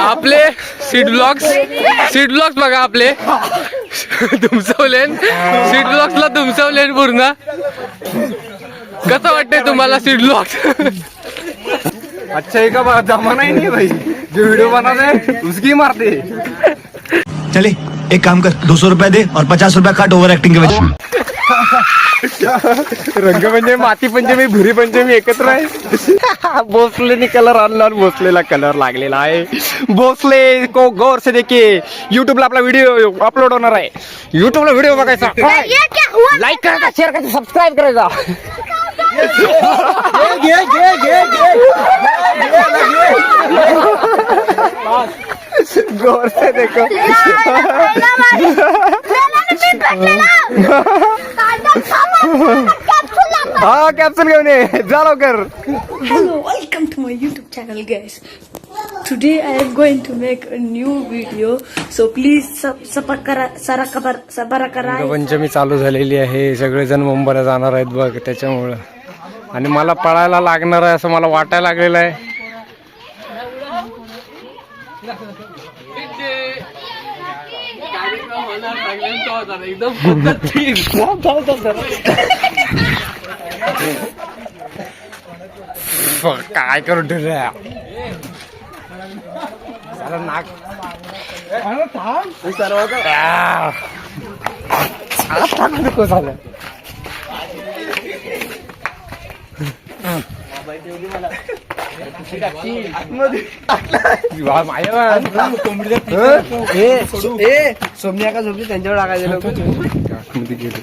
आपले seat blocks seat blocks बघा आपले. तुमचवलेन सीट ब्लॉक्सला तुमचवलेन पूर्ण. कसं वाटतंय तुम्हाला सीट ब्लॉक्स अच्छा एक जमाना ही नहीं भाई. जो वीडियो बनाते हैं उसकी मारते. चले एक काम कर दो सौ रुपया दे और पचास रुपया काट ओवर एक्टिंग के वजह रंगपंचमी माती पंचमी भुरी पंचमी एकत्र आहे भोसलेने कलर आणला आणि भोसलेला कलर लागलेला आहे भोसले को गौर से देखिए युट्यूबला आपला व्हिडिओ अपलोड होणार आहे युट्यूबला व्हिडिओ बघायचा लाईक करायचा शेअर करायचा सबस्क्राईब करायचा गौर से देखो हा कॅप्शन घेऊन ये. जा लवकर. Hello welcome to my YouTube channel guys today I am going to make a new video so please सपा करा सरा खबर सबर करा पंचमी चालू झालेली आहे. सगळेजण मुंबईला जाणार आहेत बघ त्याच्यामुळं. आणि मला पळायला लागणार आहे असं मला वाटायला लागलेलं आहे. होता ना एकदम पद्धतशीर होता होता सर काय करून ठेवले सारा नाक थांब नको झालं मोबाईल ठेवली मला सोमनिया का झोपली त्यांच्यावर टाकायचे लोक आतमध्ये गेले.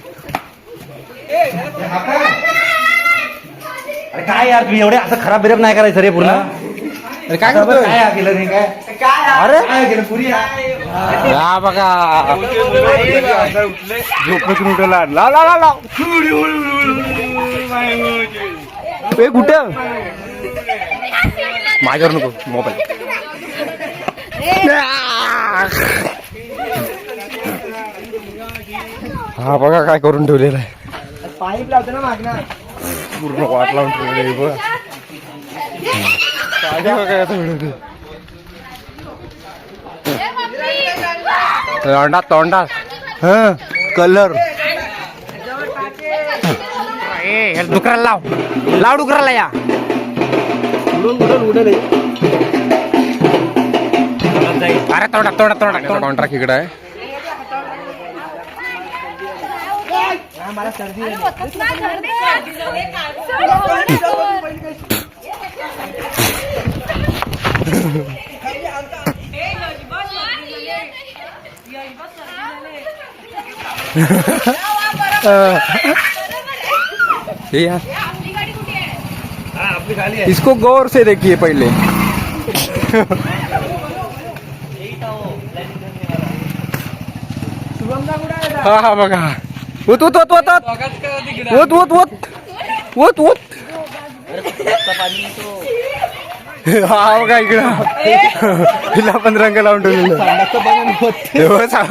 अरे काय यार तुम्ही एवढे असं खराब बिराब नाही करायचं रे पूर्ण अरे काय करतोय काय केलं नाही काय अरे काय केलं पुरी या बघा झोपेतून उठवला ला ला ला ला कुठं माझ्यावर नको मोबाईल. हा बघा काय करून ठेवलेलं आहे. पाईप लावतो ना मागना. पूर्ण वाट लावून ठेवलेलं बघ. काय बघा काय आता व्हिडिओ ते. तोंडात तोंडात ह कलर. डुकराला लाव. लाव डुकराला या. उडून उडून उडून अरे तोडा तोडा तोडा. कॉन्ट्रॅक्ट इकडे आहे. मला सर्दी इसको गौर से देखिए पहले। हा हा बघा. उत उत उत उत उत उत उत उत उत हा बघा इकडं. हिला पण रंग लावून ठेवलेलं.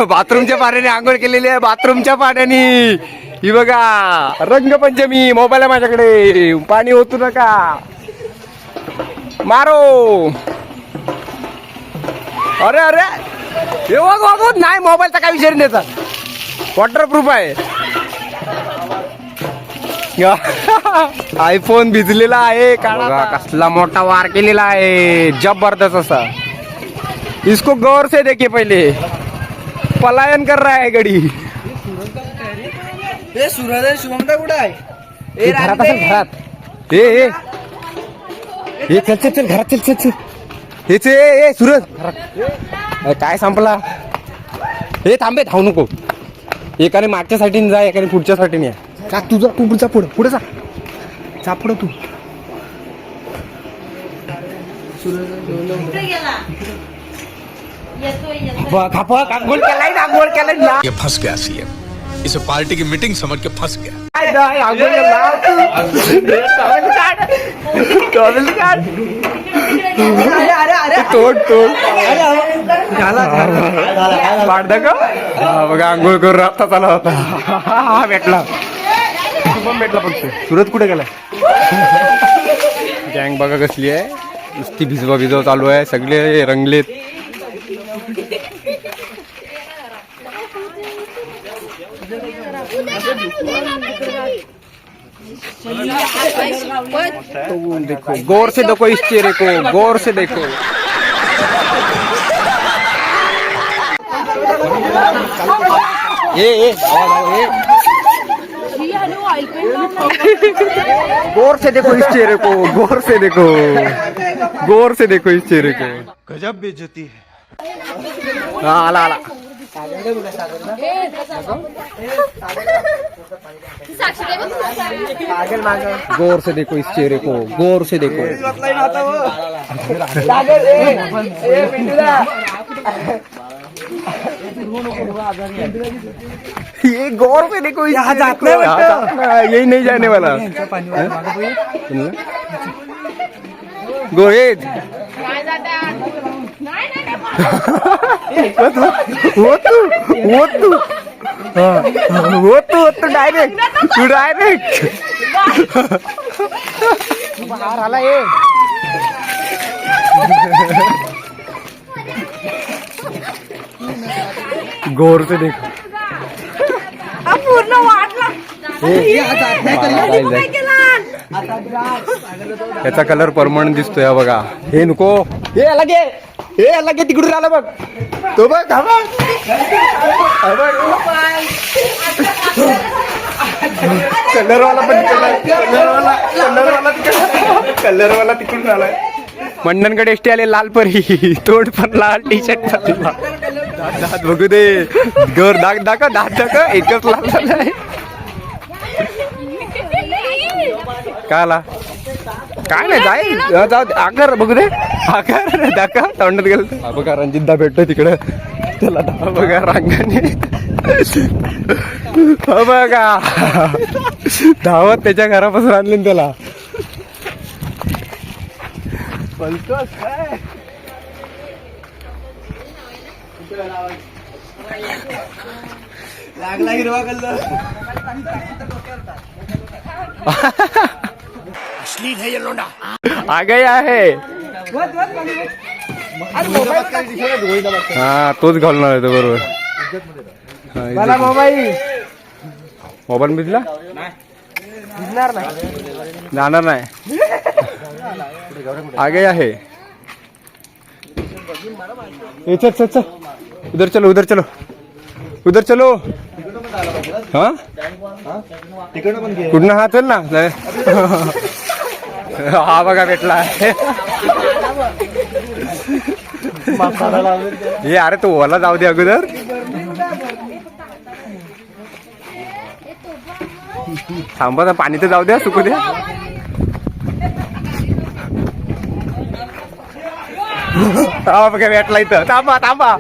बाथरूमच्या पाण्याने आंघोळ केलेली आहे बाथरूमच्या पाण्याने. ही बघा रंगपंचमी मोबाईल आहे माझ्याकडे. पाणी ओतू नका. मारो. अरे अरे. हे बघ. नाही मोबाईलचा काय विचार नाही त्याचा. वॉटरप्रूफ आहे. आयफोन भिजलेला आहे काळा कसला मोठा वार केलेला आहे. जबरदस्त असा. इसको गौर से देखिए पहिले. पलायन कर रहा है गडी ए सूर्योदय शुभमदा कुठं आहे? हे घरात असेल घरात. ए ए. ए चल चल चल घरात चल चल चल. हे चे ए ए सुरज. घरात. काय संपला? हे थांबे धावू नको. एकाने मागच्या साईडीने जा एकाने पुढच्या साईडीने या जा तू जा तू जा पुढे पुढे जा. जा पुढे तू. बघ, हा बघ, आंघोळ केलाय ना, आंघोळ केलाय ना. ये फंस गया सीएम. इसे पार्टी की मीटिंग समझ के फंस गया. तोड तोड। का। बघा आंघोळ करून आता चाला होता. हा भेटला. शुभम भेटला फक्त सुरत कुठे गेलाय? गँग बघा कसली आहे. नुसती भिजवा भिजवा चालू आहे. सगळे रंगलेत. तो देखो गौर से देखो इस चेहरे को गौर से देखो। ए ए आवाज़ गौर से देखो इस चेहरे को गौर से देखो गौर से देखो इस चेहरे को। गजब बेइज्जती है। हाँ आला आला। गौर से देखो इस चेहरे को गौर से देखो। ये गौर से देखो यहाँ है यही नहीं जाने वाला। गोहेज वो तू वो तू हाँ, वो तू वो तू डायरेक्ट तू डायरेक्ट बाहर आला ये गौर से देखो पूर्ण वाटला याचा कलर परमनंट दिसतोय बघा. हे नको. हे अलगे हे अलगे तिकडून आला बघ. तो बघ हा बघ. हा बघ. कलरवाला पण कलरवाला कलरवाला तिकडे कलरवाला तिकडून आलाय. मंडनकडे एसटी आले लाल परी. तोंड पण लाल टी शर्ट पण लाल. दात बघू दे. घर दाग दाखव दात दाखव एकच लाल झालाय. काय आला? काय नाही जाईल जाऊ दे. आकार बघू दे. आकार दाखा तोंडात गेलं बघा रणजितदा भेटतो तिकडं. त्याला दहा बघा. रांगाने हा बघा. धावत त्याच्या घरापासून आणले ना त्याला. लागला हिरवा कलर आ गया है। हा तोच घालणार आहे तो बरोबर. हा, मला मोबाईल. मोबाईल भिजला भिजणार नाही. जाणार नाही. आगे आहे चल चल. उधर चलो उधर चलो. उधर चलो. हा? कुठनं हा चल ना. हा बघा भेटला. हे अरे तो ओला जाऊ दे अगोदर. थांबा पाणी तर जाऊ द्या सुकू द्या हा बघा भेटला इथं थांबा थांबा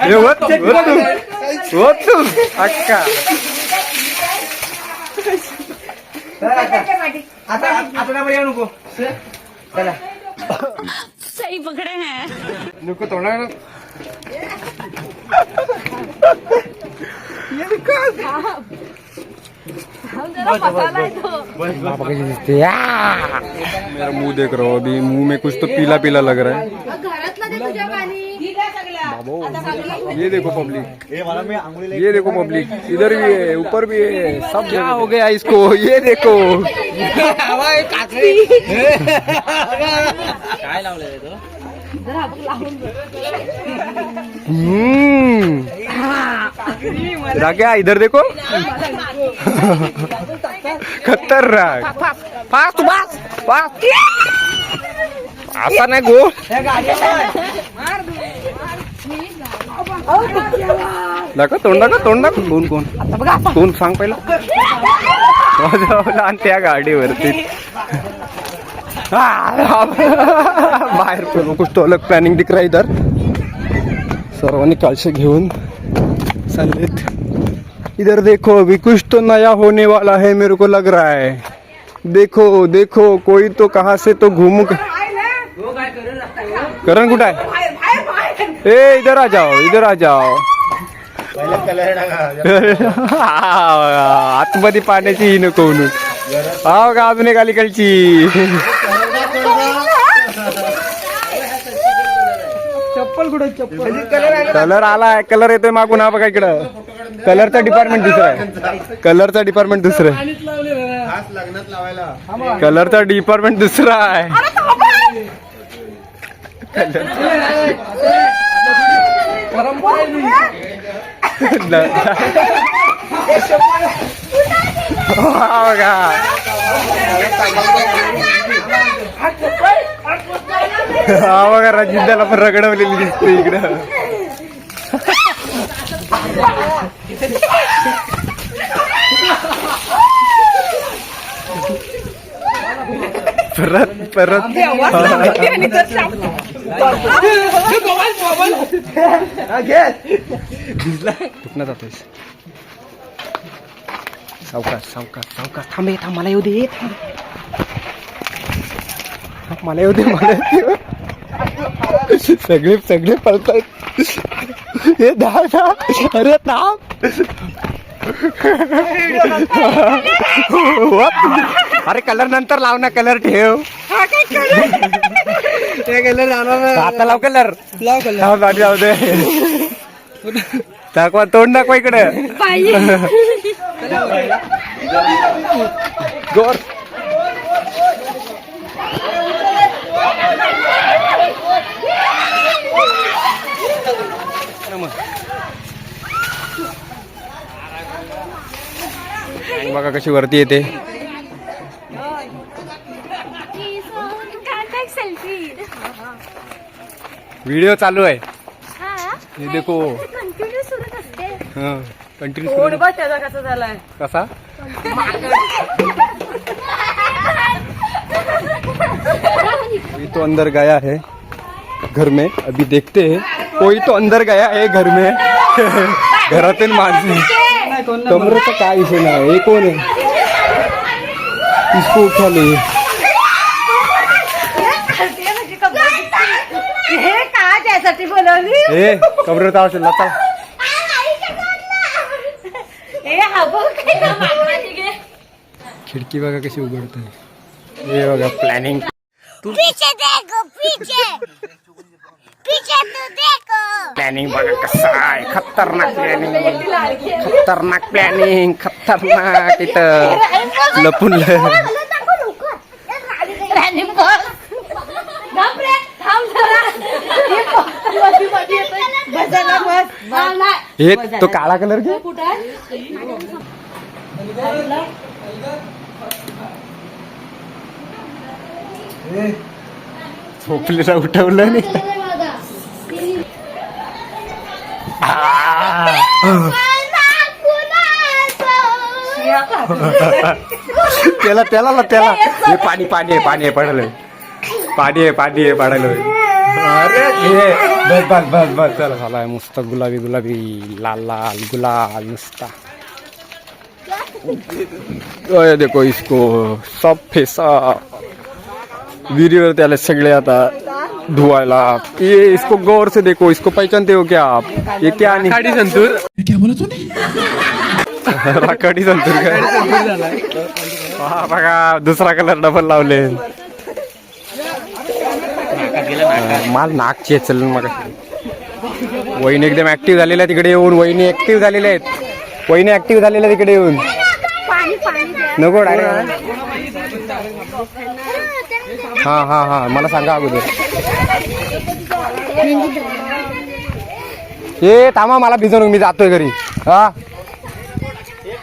हे होत होत तू होत तू अक्का आता आता डबल येऊ नको चला सही पकड़े हैं नको तोंडा मेरा मुँह देख रहा हो अभी मुँह में कुछ तो पीला पीला लग रहा है। घरातलं दे तुझ्या पाणी ये देखो पब्लिक। ये देखो पब्लिक। इधर भी है ऊपर भी है सब क्या हो गया इसको? ये देखो। हम्म. राग्या इधर देखो. खतरनाक. Fast fast fast. असा नाही गो. नका तोंड नका तोंड नका कोण कोण? कोण सांग पहिला. आणि त्या गाडीवरती. बाहेर पडू कुछ तो अलग प्लॅनिंग दिख रहा इधर. सर्वांनी काळशी घेऊन चाललेत. इधर देखो अभी कुछ तो नया होने वाला है मेरे को लग रहा है। देखो देखो कोई तो कहाँ से तो घूम करण कुठं आहे? ए इधर आ जाओ इधर आ जाओ। आतमध्ये पाण्याची ही नको हा का अजून एक अलीकडची चप्पल कुठे चप्पल. कलर आलाय कलर येतोय मागून. हा बघा इकडं. कलरचा डिपार्टमेंट दुसरा आहे. कलरचा डिपार्टमेंट दुसरं आहे. कलरचा डिपार्टमेंट दुसरा आहे. हा बघा. हा बघा रजिंदाला पण रगडवलेली दिसते इकडं. परत परत. कुठनं जातोयस? सावकाश सावकाश सावकाश थांब थांब मला येऊ दे. मला येऊ दे मला येऊ दे. सगळे सगळे पळतायत. हे दा दा अरे थांब अरे कलर नंतर लाव ना कलर ठेव. कलर जाणार आता लाव कलर लाव कलर लाव जाऊ दे. दाखवा तोंड दाखवा इकडे. जोर. बघा कशी वरती येते. व्हिडिओ चालू आहे. हे देखो. कंटिन्यू कसा झालाय कसा? अभी तो अंदर गया है घर में. अभी देखते हैं. कोई तो अंदर गया है घर में. घरातील माणसं. कमरेचा काय विषय नाही हे कोण आहे इसको उठा ले। हे का त्यासाठी बोलवली ए कमरेचा असेल लता। हे हा बघ काय ना मागवाली गे. खिडकी बघा कशी उघडत आहे हे बघा प्लॅनिंग पीछे देखो पीछे। पीछे तू देखो। प्लॅनिंग बघा कसं आहे खतरनाक प्लॅनिंग खतरनाक प्लॅनिंग खतरनाक इथं लपून एक हे तो काळा कलर घे कुठं झोपलेला उठवलं नाही त्याला त्याला त्याला. हे पाणी पाणी आहे पाणी आहे पडलं. पाणी आहे पाणी आहे पडलं. अरे हे. बस बस बस बस. चला झाला मस्त गुलाबी गुलाबी. लाल लाल गुलाल नुसता. ओए देखो इसको. सब फेसा. विहिरीवरती आले सगळे आता धुवायला. ये इसको गौर से देखो इसको पहचानते हो क्या आप? ये क्या आणि खाडी संतूर. राखाडी संतूर काय हा बघा दुसरा कलर डबल लावले. माल नाक चेचल मग. वहिनी एकदम ऍक्टिव्ह झालेल्या तिकडे येऊन. वहिनी ऍक्टिव्ह झालेल्या आहेत. वहिनी ऍक्टिव्ह झालेल्या तिकडे येऊन. पाणी पाणी द्या नको डायरेक्ट. हा हा हा. मला सांगा अगोदर. ए थांबा मला भिजवून मी जातोय घरी. हा?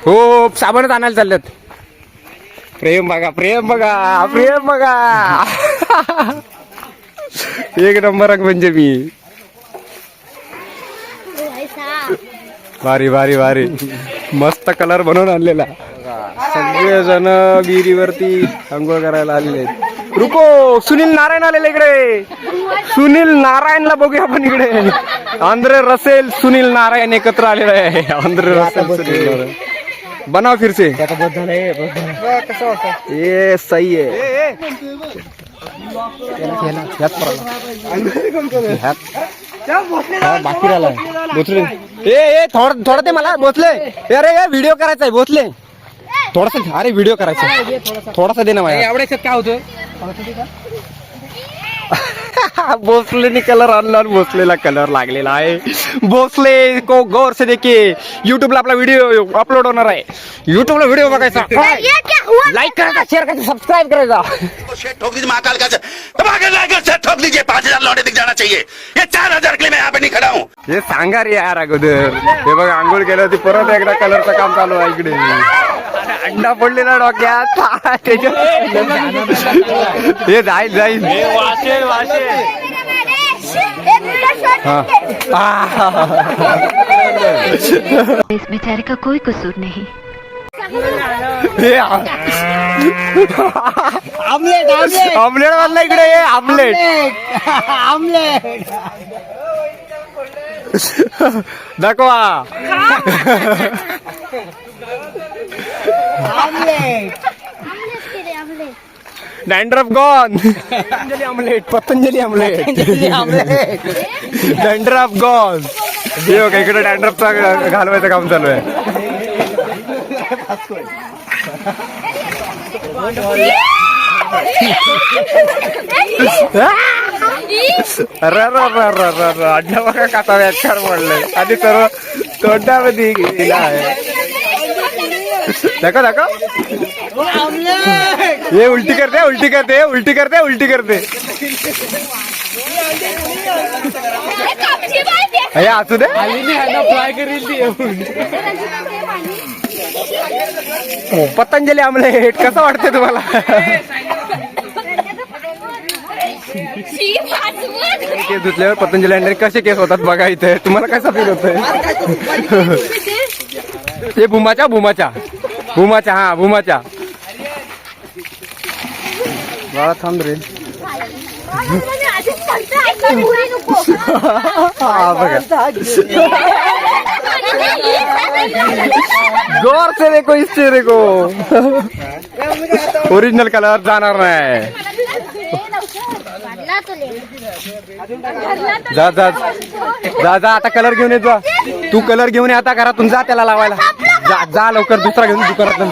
हो साबणच आणायला चालल्यात. प्रेम बघा प्रेम बघा प्रेम बघा. एक नंबर म्हणजे मी. भारी भारी भारी. मस्त कलर बनवून आणलेला. सगळेजण विहिरीवरती आंघोळ करायला आलेले आहेत. रुको सुनील नारायण आलेले इकडे. सुनील नारायणला बघूया आपण इकडे. आंध्र रसेल सुनील नारायण एकत्र आलेला आहे. Andre Russell Sunil Narayan. बनाव फिर से ये सही है ह्यात पडला. ह्यात हा, बाकी राहिला. ए ए थोडं थोडं ते मला बोचले अरे व्हिडिओ करायचा आहे बोचले थोडस अरे व्हिडिओ करायचा. थोडासा. दे ना माझ्या एवढ्याच्यात काय होतं भोसलेने कलर आणला आणि भोसलेला कलर लागलेला आहे. भोसले को गौर से देखिए युट्यूबला आपला व्हिडिओ अपलोड होणार आहे. युट्यूबला व्हिडिओ बघायचा. लाईक करायचा शेअर करायचा सबस्क्राईब करायचा. शेट ठोक दीजिए महाकाल का दबा के लाकर ठोक दीजिए पांच हजार लौटे दिख जाना चाहिए। ये चार हजार के लिए मैं यहाँ पे नहीं खड़ा हूँ। हे सांगा रे यार अगोदर। हे बघ आंघोळ केलं होती परत एकदा कलरचं काम चालू आहे इकडे. अंडा पडलेला डोक्यात. हे जाईल जाईल. हा. इस बेचारे का कोई कसूर नहीं। हे आमलेट आमलेट वाजला इकडे ये ऑमलेट आमलेट दाखवा. Omelette dandruff gone Patanjali omelette Patanjali omelette dandruff gone हे बघा इकडे डॅन्ड्रफचा घालवायचं काम चालू आहे अरे अरे अरे अरे अरे अरे अड्डा बघा कसा व्याख्यान म्हणलंय आधी सर्व तोंडामध्ये गेला आहे दाखव दाखव ये उलटी करते उलटी करते उलटी करते उलटी करते हे असू दे फ्राय करेल ती हो, पतंजली आमलेट कसं वाटतंय तुम्हाला? केस धुतल्यावर पतंजली अंडे कसे केस होतात बघा इथे. तुम्हाला कसा फील होतोय? हे भूमाच्या भूमाच्या. भूमाच्या हा भूमाच्या. बाळा थांब रे. हा बघा. जोर से देखो इस चेहरे को ओरिजिनल कलर जाणार नाही. जा जा जा जा आता कलर घेऊन ये जा. तू कलर घेऊन ये आता घरातून जा त्याला लावायला. जा जा लवकर दुसरा घेऊन दुकानात काय?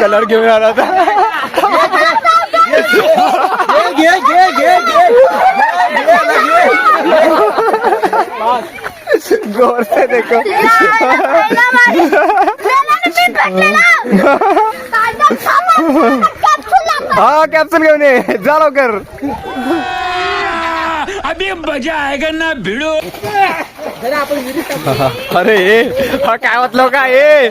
कलर घेऊन आला आता गौर से देखो हा कॅप्सूल घेऊन ये. जा लवकर. अभी मजा आएगा ना भिड़ो. अरे ए हा काय वाटलं का ए?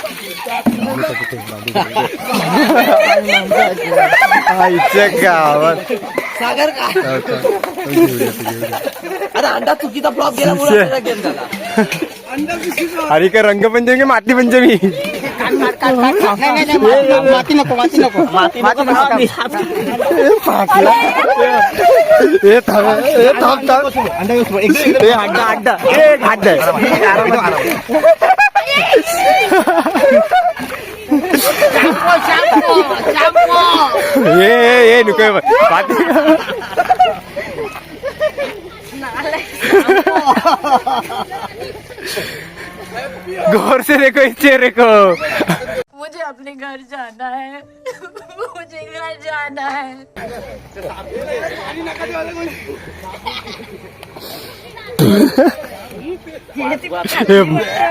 आईच्या गावात सागर का अरे अंडा चुकीचा फ्लॉप गेला गेम झाला अरे का रंगपंचमी माती पंचमी माती नको माती नको माती ए थांब ए थांब थांब ए अड्डा अड्डा ए अड्डा गौर से देखो इस चेहरे को। मुझे अपने घर जाना है। मुझे घर जाना है।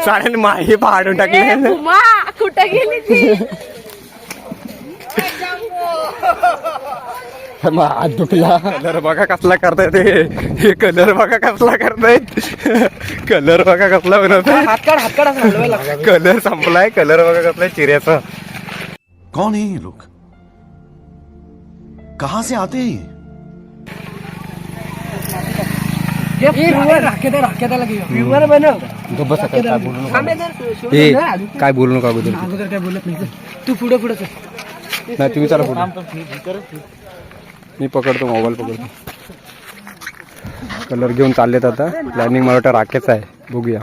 साऱ्याने माही पहाड़ टाकले कुठं गेली ती? हात दुखला. कलर बघा कसला करताय ते. हे कलर बघा कसला करतायत कलर बघा कसला बनवताय. लागतं. कलर संपलाय कलर बघा कसलाय चिऱ्याचा. कौन है ये लोग? कहाँ से आते हैं बसा, काय काय बोलू नका ए काय बोलू नका अगोदर तू पुढे पुढे नाही तुम्ही चला पुढे मी पकडतो मोबाईल पकडतो कलर घेऊन चाललेत आता प्लॅनिंग मला वाटतं राखेच आहे बघूया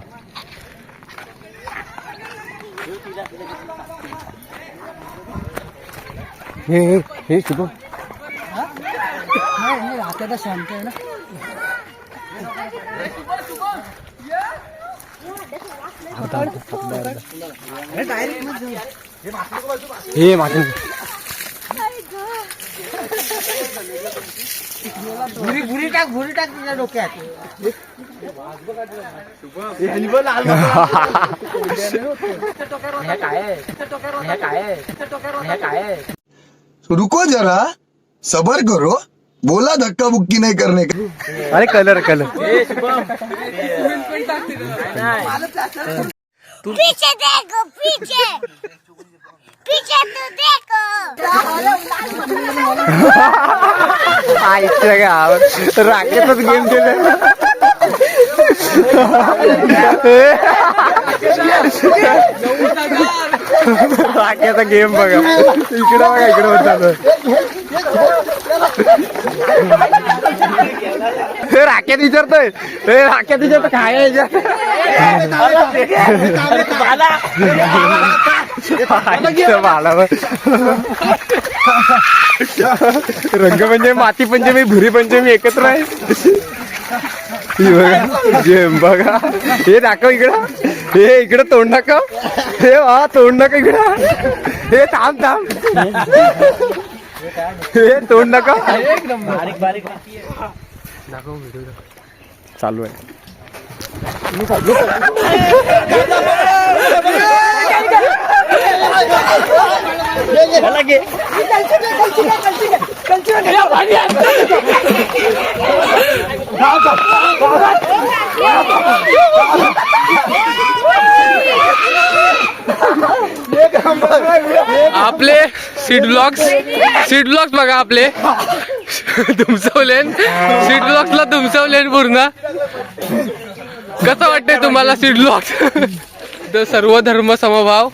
हे हे हे शुभम शांत आहे ना हे भुरी भुरी टाक भुरी टाक तुझ्या डोक्यात. रुको जरा सबर करो. बोला धक्का बुक्की नहीं करने का अरे कलर कलर पीछे देखो पीछे। पीछे तो देखो। आईच्या गावात राखेतच गेम केलं राखेचा गेम बघा. इकडे बघा इकडे होत हे राख्यात विचारतोय. हे राख्यात विचारतो काय आहे याच्यात? रंगपंचमी माती पंचमी भुरी पंचमी एकत्र आहे. बघा बघा. हे दाखव इकडं. हे इकडं तोंड दाखव. हे वा तोंड दाखव इकडं. हे थांब थांब. हे तोंड दाखव चालू आहे आपले सीट ब्लॉक्स सीट ब्लॉक्स बघा आपले. तुमचवलेन सीट ब्लॉक्सला तुमचवलेन पूर्ण. कसं वाटतंय तुम्हाला सीट ब्लॉक्स तर सर्व धर्म समभाव.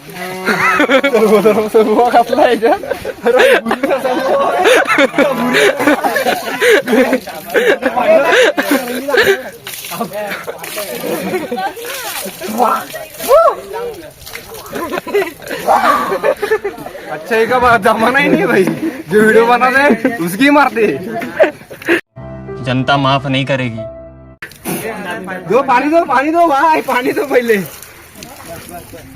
अच्छा ये का जमाना ही नहीं भाई. जो वीडियो बना रहे उसकी मारते. जनता माफ नहीं करेगी। दो पाणी दो पाणी दो भाई पाणी दो पहिले.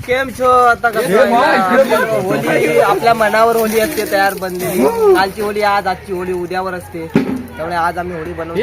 केम छो आता होली आपल्या मनावर होली असते तयार बनलेली. कालची होली आज आजची होली उद्यावर असते. त्यामुळे आज आम्ही होळी बनवली.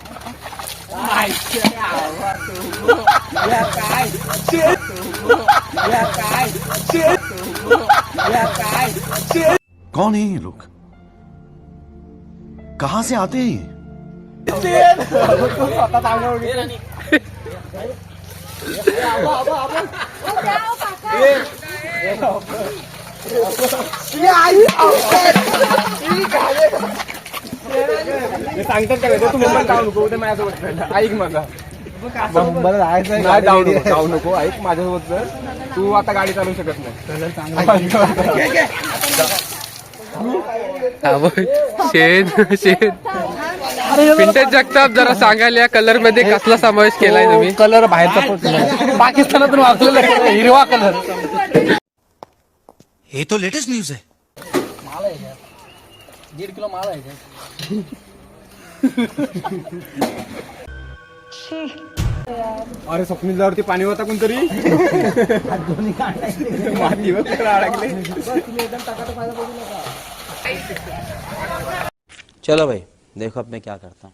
समझ रहे हो समझ रहे हो आप समझ रहे हो कौन है ये लोग कहां से आते हैं ये? सांगतात काय तू मुंबईत जाऊ नको ते माझ्यासोबत ऐक माझा नाही जाऊ नको जाऊ नको ऐक माझ्यासोबत जर तू आता गाडी चालवू शकत नाही हा शेण शेण पिंटेज जगताप जरा सांगायला या कलरमध्ये कसला समावेश केलाय तुम्ही कलर बाहेरचा पाकिस्तानातून वाचलेला हिरवा कलर हे तो लेटेस्ट न्यूज आहे दीड किलो माल आहे अरे स्वप्नीलवरती पाणी होता कोणतरी? मातीवर तिकडे अडकले. चलो भाई देखो अब मैं क्या करता हूँ।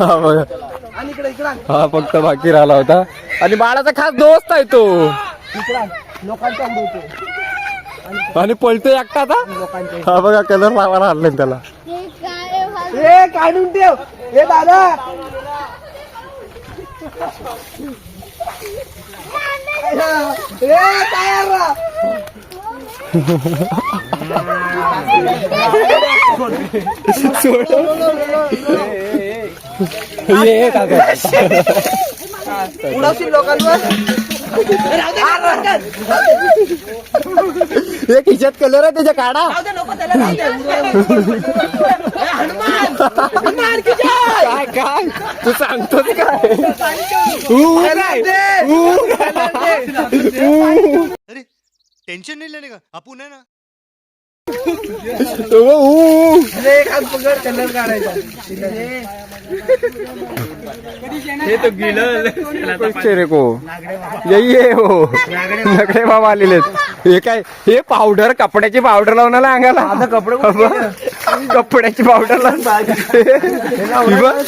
हा बघा. हा फक्त बाकी राहिला होता. आणि बाळाचा खास दोस्त आहे तो. आणि पळतोय एकटा आता? हा बघा कलर लावायला आणलाय त्याला. ए काढून ठेव. ए दादा. ए तयार. ये ये काका उडवशील लोकांवर हे खिशात कलर आहे त्याच्या काढा काय काय तू सांगतो काय टेंशन नहीं लेने का? अपुन है ना पैसे रे को. यही आहे हो. नकडे बाबा आलेले आहेत. हे काय? हे पावडर कपड्याची पावडर लावून आला अंगाला. कपडे कपड्याची पावडर लावून.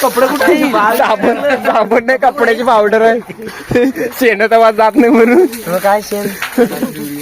कपडे साबण साबण नाही कपड्याची पावडर आहे. शेण आवाज जात नाही म्हणून. काय शेण?